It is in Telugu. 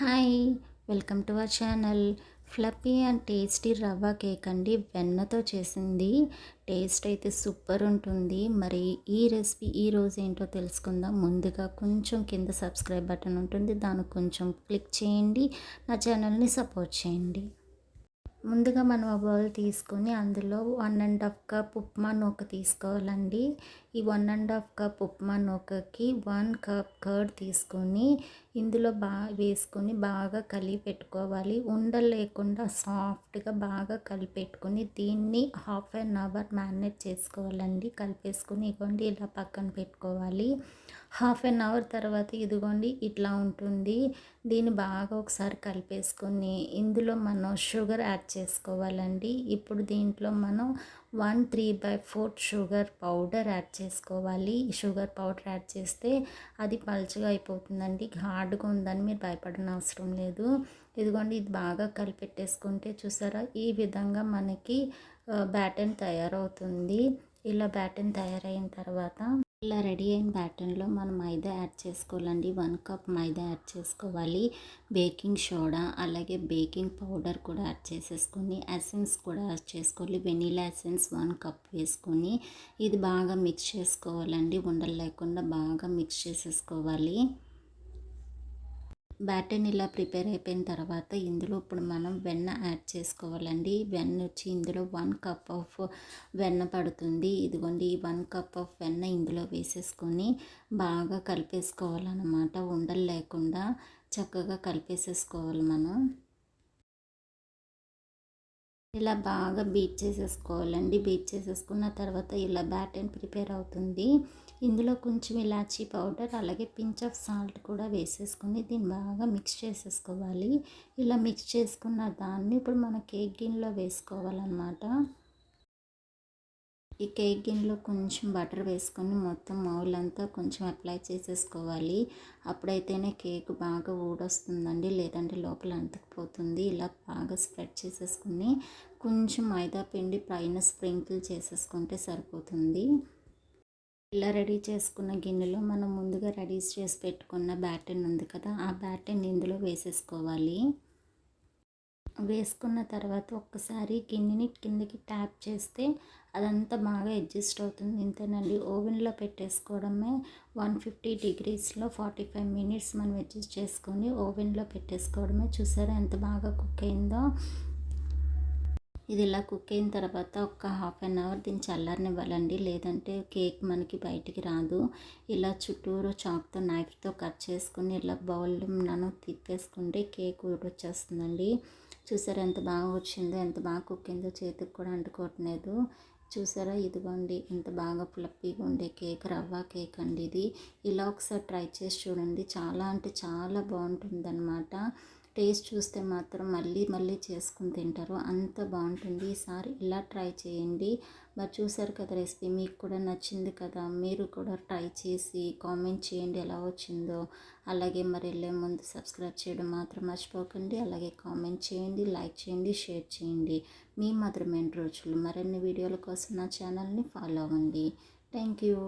Hi welcome to our channel. Fluffy and tasty rava cake అండి. వెన్నతో చేసింది. టేస్ట్ అయితే సూపర్ ఉంటుంది. మరి ఈ రెసిపీ ఈ రోజు ఏంటో తెలుసుకుందాం. ముందుగా కొంచెం కింద సబ్స్క్రైబ్ బటన్ ఉంటుంది. దాన్ని కొంచెం క్లిక్ చేయండి. నా ఛానల్ని సపోర్ట్ చేయండి. ముందుగా మనం ఒక బౌల్ తీసుకొని అందులో one and half cup upma నూక తీసుకోవాలండి. ఈ one and half cup upma నూకకి one cup curd తీసుకొని ఇందులో బాగా వేసుకొని బాగా కలిపి పెట్టుకోవాలి. ఉండలు లేకుండా సాఫ్ట్గా బాగా కలిపెట్టుకొని దీన్ని హాఫ్ అన్ అవర్ మ్యారినేట్ చేసుకోవాలండి. కలిపేసుకొని ఇవ్వండి ఇలా పక్కన పెట్టుకోవాలి. హాఫ్ అన్ అవర్ తర్వాత ఇదిగోండి ఇట్లా ఉంటుంది. దీన్ని బాగా ఒకసారి కలిపేసుకొని ఇందులో మనం షుగర్ యాడ్ చేసుకోవాలండి. ఇప్పుడు దీంట్లో మనం one three by four sugar powder add చేసుకోవాలి. షుగర్ పౌడర్ యాడ్ చేస్తే అది పలుచగా అయిపోతుందండి. హార్డ్గా ఉందని మీరు భయపడిన అవసరం లేదు. ఇదిగోండి ఇది బాగా కలిపెట్టేసుకుంటే చూసారా? ఈ విధంగా మనకి బ్యాటన్ తయారవుతుంది. ఇలా బ్యాటన్ తయారైన తర్వాత ఇలా రెడీ అయిన బ్యాటర్లో మనం మైదా యాడ్ చేసుకోవాలండి. వన్ కప్ మైదా యాడ్ చేసుకోవాలి. బేకింగ్ సోడా అలాగే బేకింగ్ పౌడర్ కూడా యాడ్ చేసేసుకొని ఎసెన్స్ కూడా యాడ్ చేసుకోవాలి. వెనీలా ఎసెన్స్ వన్ కప్ వేసుకొని ఇది బాగా మిక్స్ చేసుకోవాలండి. ఉండలు లేకుండా బాగా మిక్స్ చేసేసుకోవాలి. బ్యాటన్ ఇలా ప్రిపేర్ అయిపోయిన తర్వాత ఇందులో ఇప్పుడు మనం వెన్న యాడ్ చేసుకోవాలండి. వెన్న వచ్చి ఇందులో వన్ కప్ ఆఫ్ వెన్న పడుతుంది. ఇదిగోండి ఈ వన్ కప్ ఆఫ్ వెన్న ఇందులో వేసేసుకొని బాగా కలిపేసుకోవాలన్నమాట. ఉండలు లేకుండా చక్కగా కలిపేసేసుకోవాలి మనం. ఇలా బాగా బీట్ చేసేసుకోవాలండి. బీట్ చేసేసుకున్న తర్వాత ఇలా బ్యాటన్ ప్రిపేర్ అవుతుంది. ఇందులో కొంచెం ఇలాచీ పౌడర్ అలాగే పించ్ ఆఫ్ సాల్ట్ కూడా వేసేసుకుని దీన్ని బాగా మిక్స్ చేసేసుకోవాలి. ఇలా మిక్స్ చేసుకున్న దాన్ని ఇప్పుడు మన కేక్ గిన్నెలో వేసుకోవాలన్నమాట. ఈ కేక్ గిన్నెలో కొంచెం బటర్ వేసుకొని మొత్తం మౌలంతా కొంచెం అప్లై చేసేసుకోవాలి. అప్పుడైతేనే కేక్ బాగా ఊడొస్తుందండి లేదంటే లోపల అంతకుపోతుంది ఇలా బాగా స్ప్రెడ్ చేసేసుకుని కొంచెం మైదా పిండి పైన స్ప్రింకిల్ చేసేసుకుంటే సరిపోతుంది. ఇలా రెడీ చేసుకున్న గిన్నెలో మనం ముందుగా రెడీ చేసి పెట్టుకున్న బ్యాటన్ ఉంది కదా ఆ బ్యాటన్ ఇందులో వేసేసుకోవాలి. వేసుకున్న తర్వాత ఒక్కసారి గిన్నెని కిందకి ట్యాప్ చేస్తే అదంతా బాగా అడ్జస్ట్ అవుతుంది. ఇంతేనండి ఓవెన్లో పెట్టేసుకోవడమే వన్ ఫిఫ్టీ డిగ్రీస్లో ఫార్టీ ఫైవ్ మినిట్స్ మనం అడ్జస్ట్ చేసుకొని ఓవెన్లో పెట్టేసుకోవడమే. చూసారా ఎంత బాగా కుక్ అయిందో? ఇది ఇలా కుక్ అయిన తర్వాత ఒక హాఫ్ అన్ అవర్ దీన్ని చల్లారనివ్వాలండి. లేదంటే కేక్ మనకి బయటికి రాదు. ఇలా చుట్టూరు చాక్తో నైఫ్తో కట్ చేసుకుని ఇలా బౌల్ నన్ను తిప్పేసుకుంటే కేక్ వచ్చేస్తుందండి చూసారా ఎంత బాగా వచ్చిందో ఎంత బాగా కుక్ అయిందో చేతికి కూడా అంటుకోవట్లేదు. చూసారా ఇదిగోండి ఎంత బాగా ఫ్లప్పీగా ఉండే కేక్ రవ్వ కేక్ అండి ఇది. ఇలా ఒకసారి ట్రై చేసి చూడండి. చాలా అంటే చాలా బాగుంటుంది టేస్ట్ చూస్తే మాత్రం మళ్ళీ మళ్ళీ చేసుకుని తింటారు. అంత బాగుంటుంది. ఈసారి ఇలా ట్రై చేయండి. మరి చూసారు కదా రెసిపీ మీకు కూడా నచ్చింది కదా మీరు కూడా ట్రై చేసి కామెంట్ చేయండి ఎలా వచ్చిందో. అలాగే మరి వెళ్ళే ముందు సబ్స్క్రైబ్ చేయడం మాత్రం మర్చిపోకండి. అలాగే కామెంట్ చేయండి లైక్ చేయండి షేర్ చేయండి. మీ మధురమైన రోజులు. మరిన్ని వీడియోల కోసం నా ఛానల్ని ఫాలో అవ్వండి. Thank you.